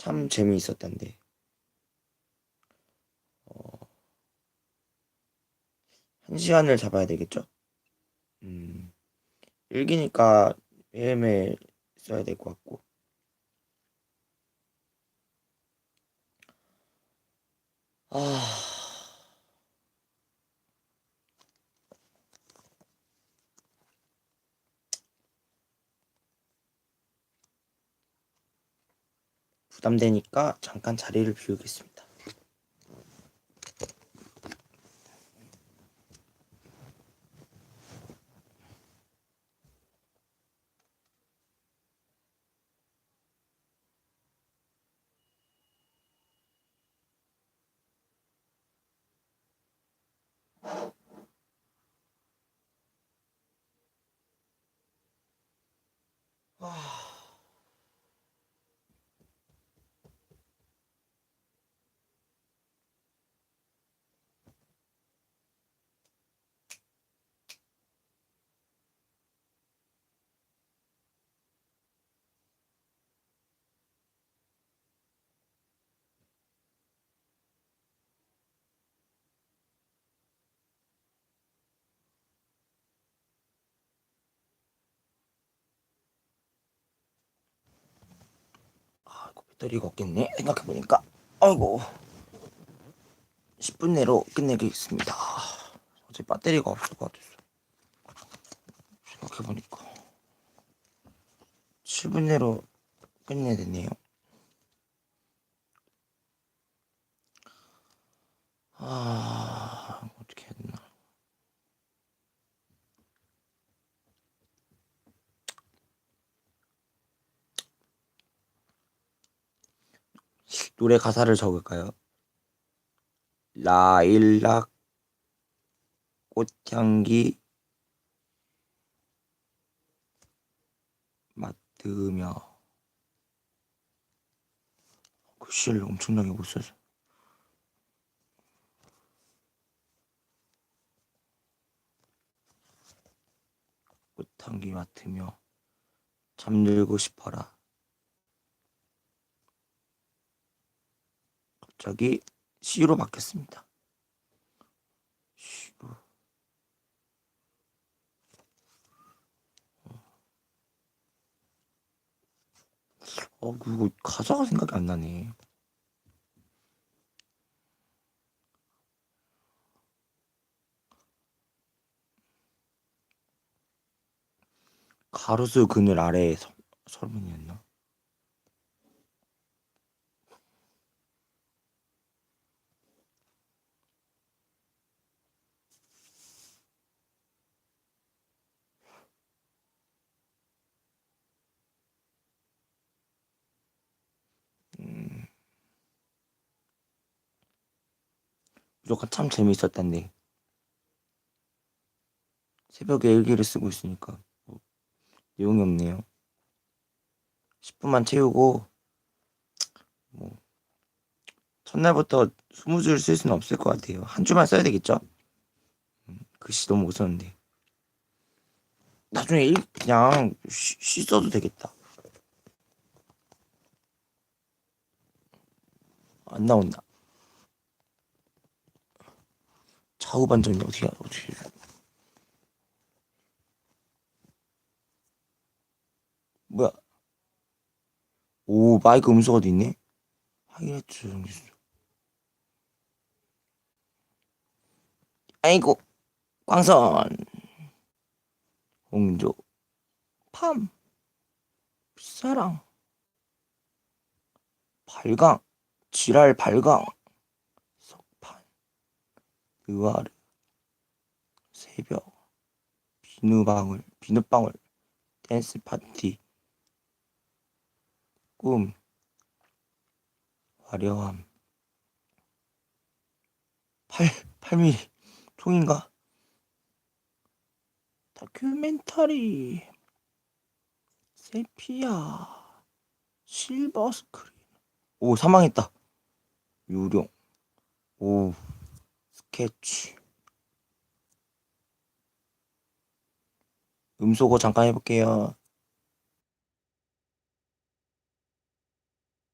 참 재미있었던데. 어, 한 시간을 잡아야 되겠죠? 음, 일기니까 매일매일 써야 될 것 같고. 아, 부담되니까 잠깐 자리를 비우겠습니다. 아, 배터리가 없겠네. 생각해보니까. 아이고. 10분 내로 끝내겠습니다. 어제 배터리가 없을 것 같았어. 생각해보니까. 7분 내로 끝내야 되네요. 아, 어떻게 해야 되나. 노래 가사를 적을까요? 라일락 꽃향기 맡으며. 글씨를 엄청나게 못 써서. 꽃향기 맡으며 잠들고 싶어라 갑자기 시로 바뀌었습니다. 시로. 어, 그거 가사가 생각이 안 나네. 가로수 그늘 아래에 서, 설문이었나? 무조건 참 재미있었단데. 새벽에 일기를 쓰고 있으니까 뭐 내용이 없네요. 10분만 채우고 뭐 첫날부터 20줄 쓸 수는 없을 것 같아요. 한 줄만 써야 되겠죠? 음, 글씨 너무 못 썼는데. 나중에 일, 그냥 쉬, 쉬 써도 되겠다. 안 나온다. 좌우 반전이 어떻게 어떻게? 뭐야? 오 마이크 음소가 돼 있네. 하이라이트 정지수. 아이고 광선 홍조 팜 사랑 발광 지랄 발광 느와르 새벽 비누방울 비눗방울 댄스 파티 꿈 화려함. 8 8mm 총인가? 다큐멘터리. 세피아. 실버 스크린. 오 사망했다. 유령. 오 스케치 음소거 잠깐 해볼게요